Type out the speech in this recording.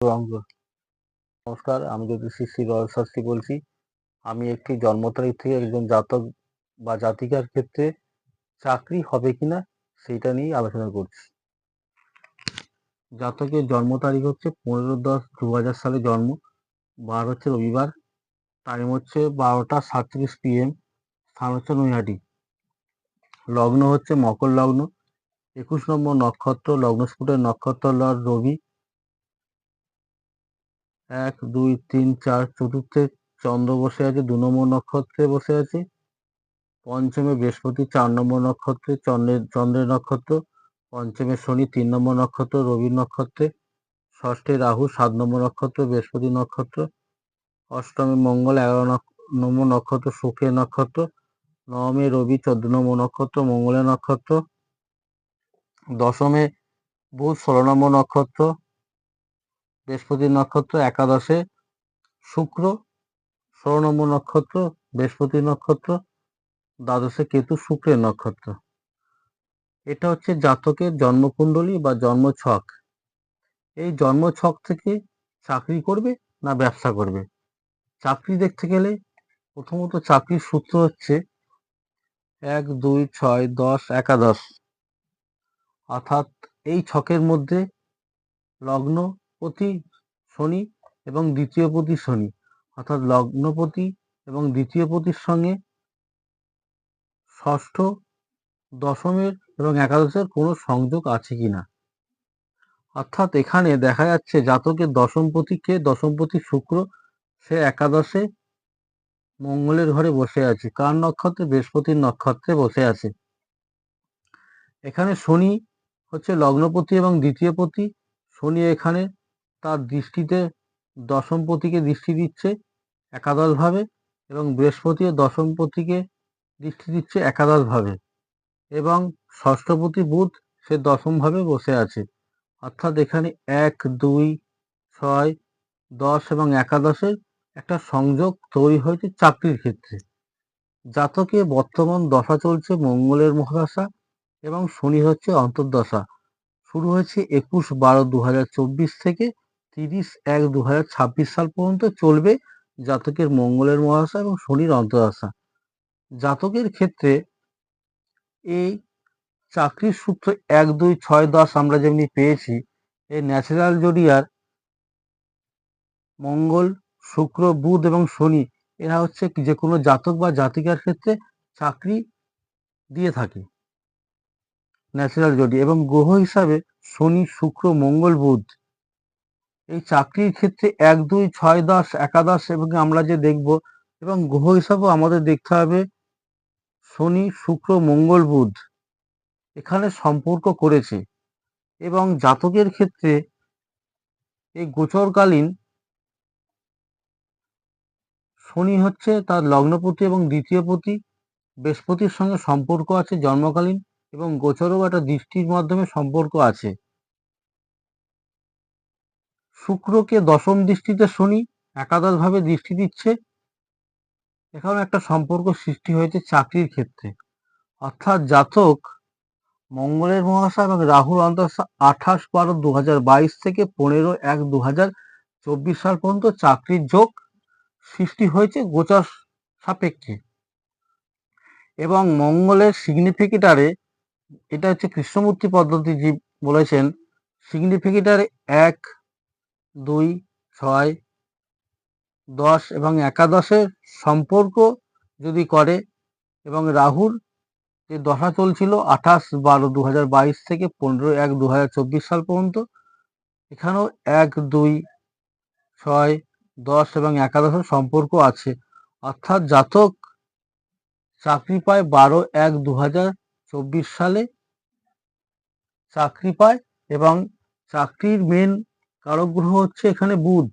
নমস্কার, আমি যদি শ্রী রয়্যাল শাস্ত্রী বলছি, আমি একটি জন্ম তারিখ থেকে একজন জাতক বা জাতিকার ক্ষেত্রে চাকরি হবে কিনা সেইটা নিয়েই আলোচনা করছি। জাতকের জন্ম তারিখ হচ্ছে পনেরো দশ দু হাজার সালে জন্ম, বার হচ্ছে রবিবার টাইম হচ্ছে বারোটা সাতত্রিশ পিএম স্থান হচ্ছে নৈহাটি। লগ্ন হচ্ছে মকর লগ্ন, একুশ নম্বর নক্ষত্র, লগ্নস্ফুটের নক্ষত্র লর্ড রবি এক, দুই, তিন, চার, চতুর্থে চন্দ্র বসে আছে, দু নম্বর নক্ষত্রে বসে আছে। পঞ্চমে বৃহস্পতি, চার নম্বর নক্ষত্রে চন্দ্রের চন্দ্রের নক্ষত্র। পঞ্চমে শনি, তিন নম্বর নক্ষত্র, রবির নক্ষত্রে। ষষ্ঠে রাহু, সাত নম্বর নক্ষত্র, বৃহস্পতি নক্ষত্র। অষ্টমে মঙ্গল, এগারো নম্বর নক্ষত্র, শুক্রের নক্ষত্র। নবমে রবি, চোদ্দ নম্বর নক্ষত্র, মঙ্গলের নক্ষত্র। দশমে বুধ, ষোলো নম্বর নক্ষত্র। বৃহস্পতির নক্ষত্র, একাদশে শুক্র ষোলো নম্বর নক্ষত্র বৃহস্পতির নক্ষত্র, দ্বাদশে কেতু, শুক্রের নক্ষত্র। এটা হচ্ছে জাতকের জন্মকুণ্ডলী বা জন্মছক। এই জন্মছক থেকে চাকরি করবে না ব্যবসা করবে? চাকরি দেখতে গেলে প্রথমত চাকরির সূত্র হচ্ছে এক, দুই, ছয়, দশ, একাদশ। অর্থাৎ এই ছকের মধ্যে লগ্নপতি শনি এবং দ্বিতীয় দ্বিতীয়পতি শনি, অর্থাৎ লগ্নপতি এবং দ্বিতীয়পতির সঙ্গে ষষ্ঠ, দশমের এবং একাদশের কোনো সংযোগ আছে কিনা? অর্থাৎ এখানে দেখা যাচ্ছে জাতকের দশমপতি কে? দশমপতি শুক্র, সে একাদশে মঙ্গলের ঘরে বসে আছে। কার নক্ষত্রে? বৃহস্পতির নক্ষত্রে বসে আছে। এখানে শনি হচ্ছে লগ্নপতি এবং দ্বিতীয়পতি শনি এখানে তার দৃষ্টিতে দশমপতিকে দৃষ্টি দিচ্ছে একাদশভাবে এবং বৃহস্পতিও দশমপতিকে দৃষ্টি দিচ্ছে একাদশভাবে এবং ষষ্ঠপতি বুধ সে দশমভাবে বসে আছে। অর্থাৎ এখানে এক, দুই, ছয়, দশ এবং একাদশের একটা সংযোগ তৈরি হয়েছে চাকরির ক্ষেত্রে। জাতকে বর্তমান দশা চলছে মঙ্গলের মহাদশা এবং শনি হচ্ছে অন্তর্দশা। শুরু হয়েছে একুশ বারো দু থেকে তিরিশ এক দু সাল পর্যন্ত চলবে জাতকের মঙ্গলের মহাদশা এবং শনির অন্তর্দশা জাতকের ক্ষেত্রে এই চাকরির সূত্র এক দুই ছয় দশ আমরা যেমনি পেয়েছি, এই ন্যাচারাল জোডিয়ার মঙ্গল, শুক্র, বুধ এবং শনি এরা হচ্ছে যে কোনো জাতক বা জাতিকার ক্ষেত্রে চাকরি দিয়ে থাকে। ন্যাচারাল জোডি এবং গ্রহ হিসাবে শনি, শুক্র, মঙ্গল, বুধ। এই চাকরির ক্ষেত্রে এক, দুই, ছয় দশ, একাদশ এবং আমরা যে দেখব এবং গ্রহ হিসাবেও আমাদের দেখতে হবে শনি, শুক্র, মঙ্গল, বুধ এখানে সম্পর্ক করেছে এবং জাতকের ক্ষেত্রে এই গোচরকালীন শনি হচ্ছে তার লগ্নপতি এবং দ্বিতীয় দ্বিতীয়পতি বৃহস্পতির সঙ্গে সম্পর্ক আছে জন্মকালীন এবং গোচরও একটা দৃষ্টির মাধ্যমে সম্পর্ক আছে। শুক্রকে দশম দৃষ্টিতে শনি একাদশভাবে দৃষ্টি দিচ্ছে। এখানে একটা সম্পর্ক সৃষ্টি হয়েছে চাকরির ক্ষেত্রে। অর্থাৎ জাতক মঙ্গলের মহাশা এবং রাহুল অন্তর্শা আঠাশ বারো দু থেকে পনেরো এক দু সাল পর্যন্ত চাকরির যোগ সৃষ্টি হয়েছে গোচর সাপেক্ষে। এবং মঙ্গলের সিগনিফিকেটারে এটা হচ্ছে কৃষ্ণমূর্তি পদ্ধতি বলেছেন সিগনিফিকেটারে এক দুই, ছয়, দশ এবং একাদশের সম্পর্ক যদি করে এবং রাহুর যে দশা চলছিল আঠাশ বারো দু থেকে পনেরো এক দু সাল পর্যন্ত, এখানেও এক, দুই, ছয়, দশ এবং একাদশের সম্পর্ক আছে। অর্থাৎ জাতক চাকরি পায় বারো এক দু সালে। চাকরি পায় এবং চাকরির মেন কারক গ্রহ হচ্ছে এখানে বুধ।